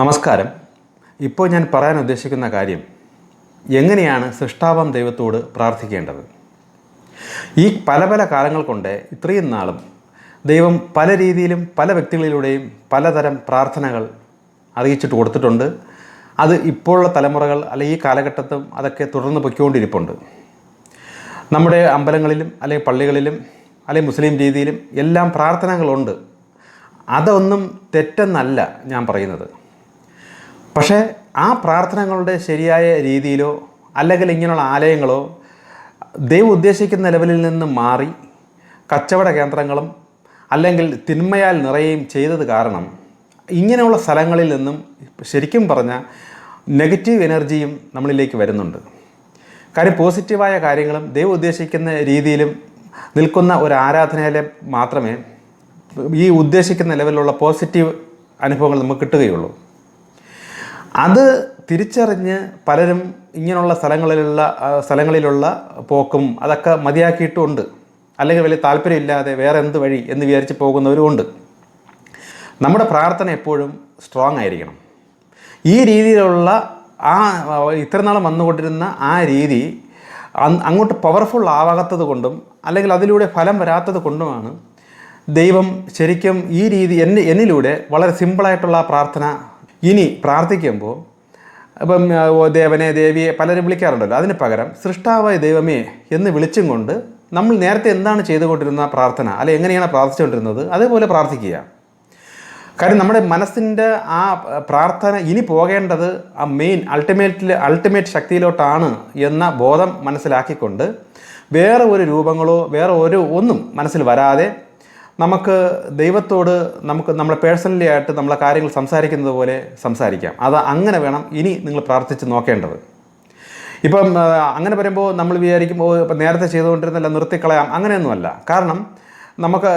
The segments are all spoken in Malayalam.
നമസ്കാരം. ഇപ്പോൾ ഞാൻ പറയാൻ ഉദ്ദേശിക്കുന്ന കാര്യം എങ്ങനെയാണ് സൃഷ്ടാവം ദൈവത്തോട് പ്രാർത്ഥിക്കേണ്ടത്? ഈ പല പല കാലങ്ങൾ കൊണ്ട് ഇത്രയും നാളും ദൈവം പല രീതിയിലും പല വ്യക്തികളിലൂടെയും പലതരം പ്രാർത്ഥനകൾ അറിയിച്ചിട്ട് കൊടുത്തിട്ടുണ്ട്. അത് ഇപ്പോഴുള്ള തലമുറകൾ അല്ലെങ്കിൽ ഈ കാലഘട്ടത്തും അതൊക്കെ തുടർന്ന് പൊയ്ക്കൊണ്ടിരിപ്പുണ്ട്. നമ്മുടെ അമ്പലങ്ങളിലും അല്ലെങ്കിൽ പള്ളികളിലും അല്ലെങ്കിൽ മുസ്ലിം രീതിയിലും എല്ലാം പ്രാർത്ഥനകളുണ്ട്. അതൊന്നും തെറ്റെന്നല്ല ഞാൻ പറയുന്നത്. പക്ഷേ ആ പ്രാർത്ഥനകളുടെ ശരിയായ രീതിയിലോ അല്ലെങ്കിൽ ഇങ്ങനെയുള്ള ആലയങ്ങളോ ദൈവം ഉദ്ദേശിക്കുന്ന ലെവലിൽ നിന്ന് മാറി കച്ചവട കേന്ദ്രങ്ങളും അല്ലെങ്കിൽ തിന്മയാൽ നിറയുകയും ചെയ്തത് കാരണം ഇങ്ങനെയുള്ള സ്ഥലങ്ങളിൽ നിന്നും ശരിക്കും പറഞ്ഞാൽ നെഗറ്റീവ് എനർജിയും നമ്മളിലേക്ക് വരുന്നുണ്ട്. കാര്യം പോസിറ്റീവായ കാര്യങ്ങളും ദൈവം ഉദ്ദേശിക്കുന്ന രീതിയിലും നിൽക്കുന്ന ഒരു ആരാധനയിലെ മാത്രമേ ഈ ഉദ്ദേശിക്കുന്ന ലെവലിലുള്ള പോസിറ്റീവ് അനുഭവങ്ങൾ നമുക്ക് കിട്ടുകയുള്ളൂ. അത് തിരിച്ചറിഞ്ഞ് പലരും ഇങ്ങനെയുള്ള സ്ഥലങ്ങളിലുള്ള സ്ഥലങ്ങളിലുള്ള പോക്കും അതൊക്കെ മതിയാക്കിയിട്ടുമുണ്ട്. അല്ലെങ്കിൽ വലിയ താല്പര്യമില്ലാതെ വേറെ എന്ത് വഴി എന്ന് വിചാരിച്ച് പോകുന്നവരും ഉണ്ട്. നമ്മുടെ പ്രാർത്ഥന എപ്പോഴും സ്ട്രോങ് ആയിരിക്കണം. ഈ രീതിയിലുള്ള ആ ഇത്രനാൾ വന്നുകൊണ്ടിരുന്ന ആ രീതി അങ്ങോട്ട് പവർഫുൾ ആവാത്തത് കൊണ്ടും അല്ലെങ്കിൽ അതിലൂടെ ഫലം വരാത്തത് കൊണ്ടുമാണ് ദൈവം ശരിക്കും ഈ രീതി എന്നെ എന്നിലൂടെ വളരെ സിമ്പിളായിട്ടുള്ള പ്രാർത്ഥന ഇനി പ്രാർത്ഥിക്കുമ്പോൾ അപ്പം ഓ ദേവനെ ദേവിയെ പലരും വിളിക്കാറുണ്ടല്ലോ. അതിന് പകരം സൃഷ്ടാവായ ദൈവമേ എന്ന് വിളിച്ചും കൊണ്ട് നമ്മൾ നേരത്തെ എന്താണ് ചെയ്തുകൊണ്ടിരുന്ന പ്രാർത്ഥന അല്ലെ എങ്ങനെയാണ് പ്രാർത്ഥിച്ചുകൊണ്ടിരുന്നത് അതേപോലെ പ്രാർത്ഥിക്കുക. കാര്യം നമ്മുടെ മനസ്സിന്റെ ആ പ്രാർത്ഥന ഇനി പോകേണ്ടത് ആ മെയിൻ അൾട്ടിമേറ്റിൽ അൾട്ടിമേറ്റ് ശക്തിയിലോട്ടാണ് എന്ന ബോധം മനസ്സിലാക്കിക്കൊണ്ട് വേറെ ഒരു രൂപങ്ങളോ വേറെ ഒരു ഒന്നും മനസ്സിൽ വരാതെ നമുക്ക് ദൈവത്തോട് നമുക്ക് നമ്മളെ പേഴ്സണലി ആയിട്ട് നമ്മളെ കാര്യങ്ങൾ സംസാരിക്കുന്നത് പോലെ സംസാരിക്കാം. അത് അങ്ങനെ വേണം ഇനി നിങ്ങൾ പ്രാർത്ഥിച്ച് നോക്കേണ്ടത്. ഇപ്പം അങ്ങനെ വരുമ്പോൾ നമ്മൾ വിചാരിക്കും ഇപ്പം നേരത്തെ ചെയ്തുകൊണ്ടിരുന്നല്ല നിർത്തിക്കളയാം. അങ്ങനെയൊന്നുമല്ല. കാരണം നമുക്ക്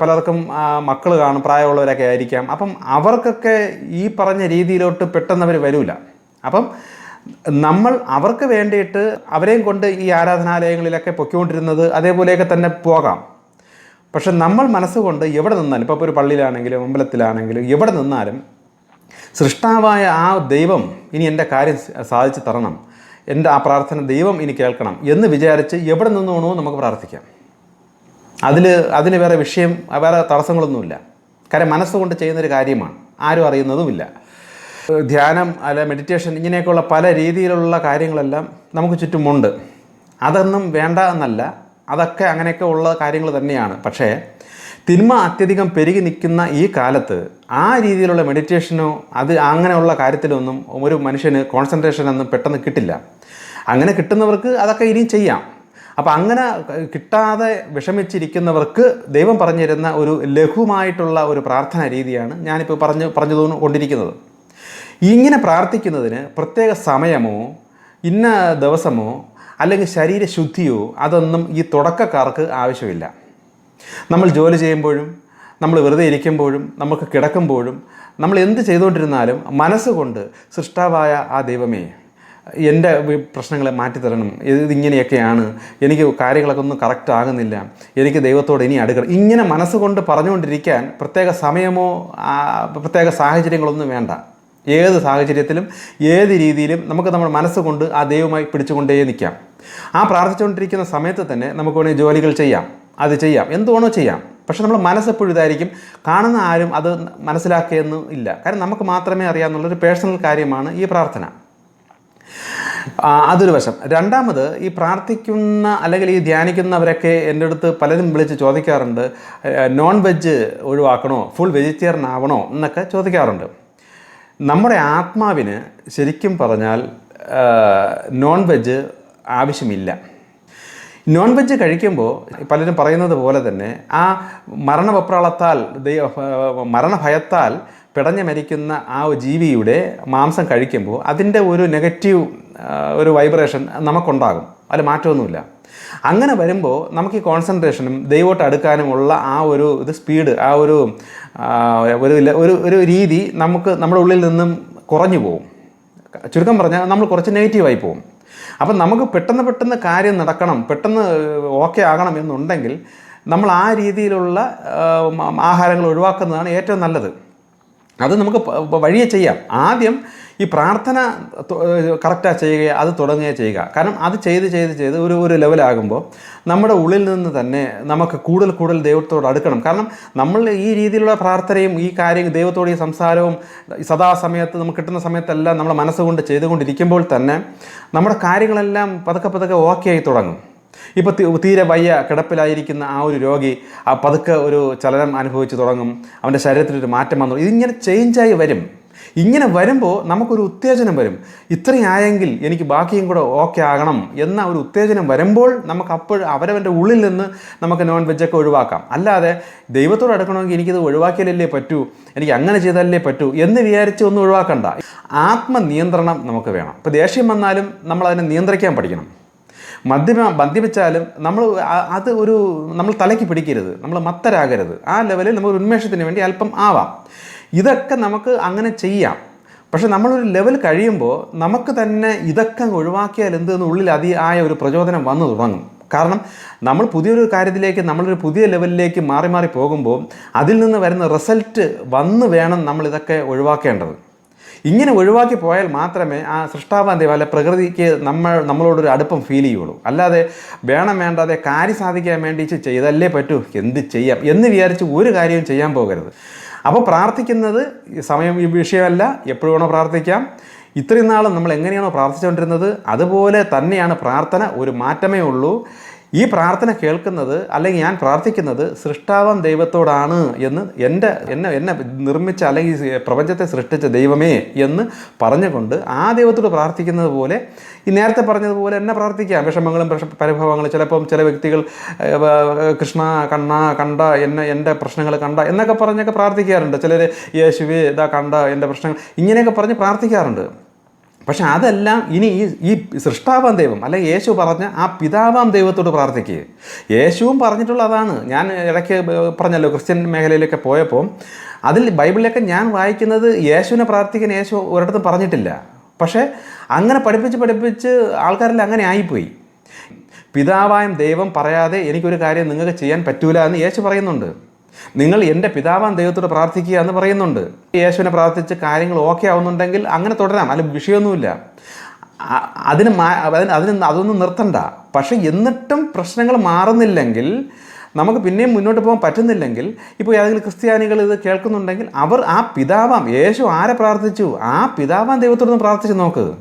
പലർക്കും മക്കൾ കാണും പ്രായമുള്ളവരൊക്കെ ആയിരിക്കാം. അപ്പം അവർക്കൊക്കെ ഈ പറഞ്ഞ രീതിയിലോട്ട് പെട്ടെന്ന് അവർ വരില്ല അപ്പം നമ്മൾ അവർക്ക് വേണ്ടിയിട്ട് അവരെയും കൊണ്ട് ഈ ആരാധനാലയങ്ങളിലൊക്കെ പൊയ്ക്കൊണ്ടിരുന്നത് അതേപോലെയൊക്കെ തന്നെ പോകാം. പക്ഷെ നമ്മൾ മനസ്സുകൊണ്ട് എവിടെ നിന്നാലും ഇപ്പോൾ ഒരു പള്ളിയിലാണെങ്കിലും അമ്പലത്തിലാണെങ്കിലും എവിടെ നിന്നാലും സൃഷ്ടാവായ ആ ദൈവം ഇനി എന്റെ കാര്യം സാധിച്ചു തരണം എന്റെ ആ പ്രാർത്ഥന ദൈവം ഇനി കേൾക്കണം എന്ന് വിചാരിച്ച് എവിടെ നിന്ന് വേണോ നമുക്ക് പ്രാർത്ഥിക്കാം. അതിൽ അതിന് വേറെ വിഷയം വേറെ തടസ്സങ്ങളൊന്നുമില്ല. കാര്യം മനസ്സുകൊണ്ട് ചെയ്യുന്നൊരു കാര്യമാണ്. ആരും അറിയുന്നതുമില്ല. ധ്യാനം അല്ല മെഡിറ്റേഷൻ ഇങ്ങനെയൊക്കെയുള്ള പല രീതിയിലുള്ള കാര്യങ്ങളെല്ലാം നമുക്ക് ചുറ്റുമുണ്ട്. അതൊന്നും വേണ്ട എന്നല്ല. അതൊക്കെ അങ്ങനെയൊക്കെ ഉള്ള കാര്യങ്ങൾ തന്നെയാണ്. പക്ഷേ തിന്മ അത്യധികം പെരുകി നിൽക്കുന്ന ഈ കാലത്ത് ആ രീതിയിലുള്ള മെഡിറ്റേഷനോ അത് അങ്ങനെയുള്ള കാര്യത്തിലൊന്നും ഒരു മനുഷ്യന് കോൺസെൻട്രേഷനൊന്നും പെട്ടെന്ന് കിട്ടില്ല. അങ്ങനെ കിട്ടുന്നവർക്ക് അതൊക്കെ ഇനിയും ചെയ്യാം. അപ്പോൾ അങ്ങനെ കിട്ടാതെ വിഷമിച്ചിരിക്കുന്നവർക്ക് ദൈവം പറഞ്ഞു തരുന്ന ഒരു ലഘുവായിട്ടുള്ള ഒരു പ്രാർത്ഥന രീതിയാണ് ഞാനിപ്പോൾ പറഞ്ഞു പറഞ്ഞു കൊണ്ടിരിക്കുന്നത് ഇങ്ങനെ പ്രാർത്ഥിക്കുന്നതിന് പ്രത്യേക സമയമോ ഇന്ന ദിവസമോ അല്ലെങ്കിൽ ശരീരശുദ്ധിയോ അതൊന്നും ഈ തുടക്കക്കാർക്ക് ആവശ്യമില്ല. നമ്മൾ ജോലി ചെയ്യുമ്പോഴും നമ്മൾ വെറുതെ ഇരിക്കുമ്പോഴും നമുക്ക് കിടക്കുമ്പോഴും നമ്മൾ എന്ത് ചെയ്തുകൊണ്ടിരുന്നാലും മനസ്സുകൊണ്ട് സൃഷ്ടാവായ ആ ദൈവമേ എന്റെ പ്രശ്നങ്ങളെ മാറ്റിത്തരണം. ഇതിങ്ങനെയൊക്കെയാണ് എനിക്ക് കാര്യങ്ങളൊക്കെ ഒന്നും കറക്റ്റ് ആകുന്നില്ല. എനിക്ക് ദൈവത്തോട് ഇനി അടുക്കണം ഇങ്ങനെ മനസ്സുകൊണ്ട് പറഞ്ഞുകൊണ്ടിരിക്കാൻ പ്രത്യേക സമയമോ പ്രത്യേക സാഹചര്യങ്ങളൊന്നും വേണ്ട. ഏത് സാഹചര്യത്തിലും ഏത് രീതിയിലും നമുക്ക് നമ്മുടെ മനസ്സുകൊണ്ട് ആ ദൈവമായി പിടിച്ചുകൊണ്ടേ നിൽക്കാം. ആ പ്രാർത്ഥിച്ചുകൊണ്ടിരിക്കുന്ന സമയത്ത് തന്നെ നമുക്ക് വേണമെങ്കിൽ ജോലികൾ ചെയ്യാം. അത് ചെയ്യാം. എന്തുവാണോ വേണോ ചെയ്യാം. പക്ഷെ നമ്മൾ മനസ്സെപ്പോഴും ഇതായിരിക്കും. കാണുന്ന ആരും അത് മനസ്സിലാക്കിയെന്നും ഇല്ല. കാരണം നമുക്ക് മാത്രമേ അറിയാമെന്നുള്ളൊരു പേഴ്സണൽ കാര്യമാണ് ഈ പ്രാർത്ഥന. അതൊരു വശം. രണ്ടാമത് ഈ പ്രാർത്ഥിക്കുന്ന അല്ലെങ്കിൽ ഈ ധ്യാനിക്കുന്നവരൊക്കെ എന്റെ അടുത്ത് പലരും വിളിച്ച് ചോദിക്കാറുണ്ട് നോൺ വെജ് ഒഴിവാക്കണോ? ഫുൾ വെജിറ്റേറിയൻ ആവണോ? എന്നൊക്കെ ചോദിക്കാറുണ്ട്. നമ്മുടെ ആത്മാവിന് ശരിക്കും പറഞ്ഞാൽ നോൺ വെജ് ആവശ്യമില്ല. നോൺ വെജ് കഴിക്കുമ്പോൾ പലരും പറയുന്നത് പോലെ തന്നെ ആ മരണവപ്രാളത്താൽ മരണഭയത്താൽ പിടഞ്ഞു മരിക്കുന്ന ആ ജീവിയുടെ മാംസം കഴിക്കുമ്പോൾ അതിന്റെ ഒരു നെഗറ്റീവ് ഒരു വൈബ്രേഷൻ നമുക്കുണ്ടാകും. അതിൽ മാറ്റമൊന്നുമില്ല. അങ്ങനെ വരുമ്പോൾ നമുക്ക് ഈ കോൺസെൻട്രേഷനും ദൈവോട്ട് അടുക്കാനുമുള്ള ആ ഒരു ഇത് സ്പീഡ് ആ ഒരു ഒരു ഒരു ഒരു രീതി നമുക്ക് നമ്മുടെ ഉള്ളിൽ നിന്നും കുറഞ്ഞു പോകും ചുരുക്കം പറഞ്ഞാൽ നമ്മൾ കുറച്ച് നെഗറ്റീവായി പോകും അപ്പം നമുക്ക് പെട്ടെന്ന് പെട്ടെന്ന് കാര്യം നടക്കണം പെട്ടെന്ന് ഓക്കെ ആകണം എന്നുണ്ടെങ്കിൽ നമ്മൾ ആ രീതിയിലുള്ള ആഹാരങ്ങൾ ഒഴിവാക്കുന്നതാണ് ഏറ്റവും നല്ലത്. അത് നമുക്ക് വഴിയെ ചെയ്യാം. ആദ്യം ഈ പ്രാർത്ഥന കറക്റ്റാണ് ചെയ്യുക അത് തുടങ്ങുക ചെയ്യുക. കാരണം അത് ചെയ്ത് ചെയ്ത് ചെയ്ത് ഒരു ഒരു ലെവലാകുമ്പോൾ നമ്മുടെ ഉള്ളിൽ നിന്ന് തന്നെ നമുക്ക് കൂടുതൽ കൂടുതൽ ദൈവത്തോട് അടുക്കണം. കാരണം നമ്മൾ ഈ രീതിയിലുള്ള പ്രാർത്ഥനയും ഈ കാര്യം ദൈവത്തോട് ഈ സംസാരവും സദാസമയത്ത് നമുക്ക് കിട്ടുന്ന സമയത്തെല്ലാം നമ്മൾ മനസ്സുകൊണ്ട് ചെയ്തുകൊണ്ടിരിക്കുമ്പോൾ തന്നെ നമ്മുടെ കാര്യങ്ങളെല്ലാം പതുക്കെ പതുക്കെ ഓക്കെ ആയി തുടങ്ങും. ഇപ്പോൾ തീരെ വയ്യ കിടപ്പിലായിരിക്കുന്ന ആ ഒരു രോഗി ആ പതുക്കെ ഒരു ചലനം അനുഭവിച്ചു തുടങ്ങും. അവന്റെ ശരീരത്തിലൊരു മാറ്റം വന്നു. ഇതിങ്ങനെ ചേഞ്ചായി വരും. ഇങ്ങനെ വരുമ്പോൾ നമുക്കൊരു ഉത്തേജനം വരും. ഇത്രയായെങ്കിൽ എനിക്ക് ബാക്കിയും കൂടെ ഓക്കെ ആകണം എന്ന ഒരു ഉത്തേജനം വരുമ്പോൾ നമുക്ക് അപ്പോൾ അവരവന്റെ ഉള്ളിൽ നിന്ന് നമുക്ക് നോൺ വെജൊക്കെ ഒഴിവാക്കാം. അല്ലാതെ ദൈവത്തോട് അടുക്കണമെങ്കിൽ എനിക്കിത് ഒഴിവാക്കിയാലല്ലേ പറ്റൂ എനിക്ക് അങ്ങനെ ചെയ്താലല്ലേ പറ്റൂ എന്ന് വിചാരിച്ച് ഒന്നും ഒഴിവാക്കണ്ട. ആത്മനിയന്ത്രണം നമുക്ക് വേണം. ഇപ്പോൾ ദേഷ്യം വന്നാലും നമ്മൾ അതിനെ നിയന്ത്രിക്കാൻ പഠിക്കണം. മദ്യമ മദ്യപിച്ചാലും നമ്മൾ അത് ഒരു നമ്മൾ തലയ്ക്ക് പിടിക്കരുത്. നമ്മൾ മത്തരാകരുത്. ആ ലെവലിൽ നമ്മൾ ഉന്മേഷത്തിന് വേണ്ടി അല്പം ആവാം. ഇതൊക്കെ നമുക്ക് അങ്ങനെ ചെയ്യാം. പക്ഷെ നമ്മളൊരു ലെവൽ കഴിയുമ്പോൾ നമുക്ക് തന്നെ ഇതൊക്കെ ഒഴിവാക്കിയാൽ എന്തെന്ന് ഉള്ളിൽ അതിയായ ഒരു പ്രചോദനം വന്നു തുടങ്ങും. കാരണം നമ്മൾ പുതിയൊരു കാര്യത്തിലേക്ക് നമ്മളൊരു പുതിയ ലെവലിലേക്ക് മാറി മാറി പോകുമ്പോൾ അതിൽ നിന്ന് വരുന്ന റിസൾട്ട് വന്ന് വേണം നമ്മൾ ഇതൊക്കെ ഒഴിവാക്കേണ്ടത്. ഇങ്ങനെ ഒഴിവാക്കി പോയാൽ മാത്രമേ ആ സൃഷ്ടാവാന്തി ദൈവം അല്ലെ പ്രകൃതിക്ക് നമ്മൾ നമ്മളോടൊരു അടുപ്പം ഫീൽ ചെയ്യുള്ളൂ. അല്ലാതെ വേണം വേണ്ടാതെ കാര്യം സാധിക്കാൻ വേണ്ടി ചെയ്തല്ലേ പറ്റൂ? എന്ത് ചെയ്യാം? എന്ന് വിചാരിച്ച് ഒരു കാര്യവും ചെയ്യാൻ പോകരുത്. അപ്പോൾ പ്രാർത്ഥിക്കുന്നത് സമയം ഈ വിഷയമല്ല. എപ്പോഴും വേണോ പ്രാർത്ഥിക്കാം. ഇത്രയും നാളും നമ്മൾ എങ്ങനെയാണോ പ്രാർത്ഥിച്ചുകൊണ്ടിരുന്നത് അതുപോലെ തന്നെയാണ് പ്രാർത്ഥന ഒരു മാറ്റമേ ഉള്ളൂ. ഈ പ്രാർത്ഥന കേൾക്കുന്നത് അല്ലെങ്കിൽ ഞാൻ പ്രാർത്ഥിക്കുന്നത് സൃഷ്ടാവം ദൈവത്തോടാണ് എന്ന് എന്റെ എന്നെ എന്നെ നിർമ്മിച്ച അല്ലെങ്കിൽ പ്രപഞ്ചത്തെ സൃഷ്ടിച്ച ദൈവമേ എന്ന് പറഞ്ഞുകൊണ്ട് ആ ദൈവത്തോട് പ്രാർത്ഥിക്കുന്നത് പോലെ ഈ നേരത്തെ പറഞ്ഞതുപോലെ എന്നെ പ്രാർത്ഥിക്കാം. വിഷമങ്ങളും പരിഭവങ്ങളും ചിലപ്പം ചില വ്യക്തികൾ കൃഷ്ണ കണ്ണ കണ്ട എന്നെ എന്റെ പ്രശ്നങ്ങൾ കണ്ട എന്നൊക്കെ പറഞ്ഞൊക്കെ പ്രാർത്ഥിക്കാറുണ്ട്. ചിലർ യേശുവേ ഇതാ കണ്ട എന്റെ പ്രശ്നങ്ങൾ ഇങ്ങനെയൊക്കെ പറഞ്ഞ് പ്രാർത്ഥിക്കാറുണ്ട്. പക്ഷെ അതെല്ലാം ഇനി ഈ ഈ സൃഷ്ടാവാം ദൈവം അല്ലെങ്കിൽ യേശു പറഞ്ഞ ആ പിതാവാം ദൈവത്തോട് പ്രാർത്ഥിക്കുക യേശുവും പറഞ്ഞിട്ടുള്ളതാണ്. ഞാൻ ഇടയ്ക്ക് പറഞ്ഞല്ലോ ക്രിസ്ത്യൻ മേഖലയിലൊക്കെ പോയപ്പോൾ അതിൽ ബൈബിളിലൊക്കെ ഞാൻ വായിക്കുന്നത് യേശുവിനെ പ്രാർത്ഥിക്കാൻ യേശു ഒരിടത്തും പറഞ്ഞിട്ടില്ല. പക്ഷേ അങ്ങനെ പഠിപ്പിച്ച് പഠിപ്പിച്ച് ആൾക്കാരെല്ലാം അങ്ങനെ ആയിപ്പോയി. പിതാവായ ദൈവം പറയാതെ എനിക്കൊരു കാര്യം നിങ്ങൾക്ക് ചെയ്യാൻ പറ്റൂല എന്ന് യേശു പറയുന്നുണ്ട്. നിങ്ങൾ എന്റെ പിതാവാൻ ദൈവത്തോട് പ്രാർത്ഥിക്കുക എന്ന് പറയുന്നുണ്ട്. യേശുവിനെ പ്രാർത്ഥിച്ച് കാര്യങ്ങൾ ഓക്കെ ആവുന്നുണ്ടെങ്കിൽ അങ്ങനെ തുടരാം. അല്ല വിഷയമൊന്നുമില്ല. അതിന് മാ അതിന് അതിന് അതൊന്നും നിർത്തണ്ട. പക്ഷെ എന്നിട്ടും പ്രശ്നങ്ങൾ മാറുന്നില്ലെങ്കിൽ നമുക്ക് പിന്നെയും മുന്നോട്ട് പോകാൻ പറ്റുന്നില്ലെങ്കിൽ ഇപ്പോൾ ഏതെങ്കിലും ക്രിസ്ത്യാനികൾ ഇത് കേൾക്കുന്നുണ്ടെങ്കിൽ അവർ ആ പിതാവാം യേശു ആരെ പ്രാർത്ഥിച്ചു? ആ പിതാവാൻ ദൈവത്തോടൊന്ന് പ്രാർത്ഥിച്ച് നോക്ക്.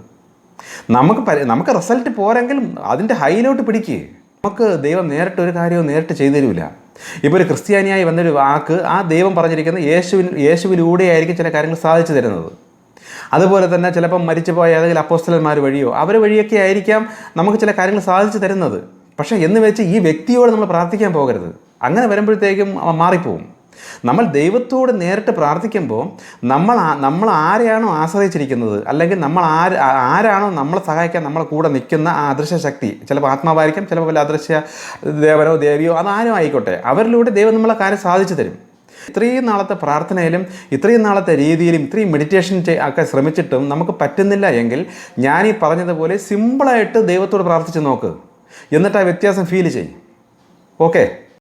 നമുക്ക് നമുക്ക് റിസൾട്ട് പോരെങ്കിലും അതിന്റെ ഹൈലോട്ട് പിടിക്കുക നമുക്ക് ദൈവം നേരിട്ട് ഒരു കാര്യവും നേരിട്ട് ചെയ്തു തരില്ല ഇപ്പോൾ ഒരു ക്രിസ്ത്യാനിയായി വന്നൊരു വാക്ക് ആ ദൈവം പറഞ്ഞിരിക്കുന്ന യേശുവിൻ യേശുവിലൂടെ ആയിരിക്കും ചില കാര്യങ്ങൾ സാധിച്ചു തരുന്നത്. അതുപോലെ തന്നെ ചിലപ്പം മരിച്ചുപോയ ഏതെങ്കിലും അപ്പോസ്റ്റലന്മാർ വഴിയോ അവർ വഴിയൊക്കെ ആയിരിക്കാം നമുക്ക് ചില കാര്യങ്ങൾ സാധിച്ചു തരുന്നത്. പക്ഷേ എന്ന് വെച്ച് ഈ വ്യക്തിയോട് നമ്മൾ പ്രാർത്ഥിക്കാൻ പോകരുത്. അങ്ങനെ വരുമ്പോഴത്തേക്കും മാറിപ്പോവും. നമ്മൾ ദൈവത്തോട് നേരിട്ട് പ്രാർത്ഥിക്കുമ്പോൾ നമ്മൾ നമ്മൾ ആരെയാണോ ആശ്രയിച്ചിരിക്കുന്നത്? അല്ലെങ്കിൽ നമ്മൾ ആര് ആരാണോ നമ്മളെ സഹായിക്കാൻ നമ്മളെ കൂടെ നിൽക്കുന്ന ആ അദൃശ്യ ശക്തി ചിലപ്പോൾ ആത്മാവായിരിക്കാം ചിലപ്പോൾ വല്ല അദൃശ്യ ദേവനോ ദേവിയോ അതാരും ആയിക്കോട്ടെ. അവരിലൂടെ ദൈവം നമ്മളെ കാര്യം സാധിച്ചു തരും. ഇത്രയും നാളത്തെ പ്രാർത്ഥനയിലും ഇത്രയും നാളത്തെ രീതിയിലും ഇത്രയും മെഡിറ്റേഷൻ ഒക്കെ ശ്രമിച്ചിട്ടും നമുക്ക് പറ്റുന്നില്ല എങ്കിൽ ഞാൻ ഈ പറഞ്ഞതുപോലെ സിമ്പിളായിട്ട് ദൈവത്തോട് പ്രാർത്ഥിച്ച് നോക്ക്. എന്നിട്ട് ആ വ്യത്യാസം ഫീൽ ചെയ്യും. ഓക്കെ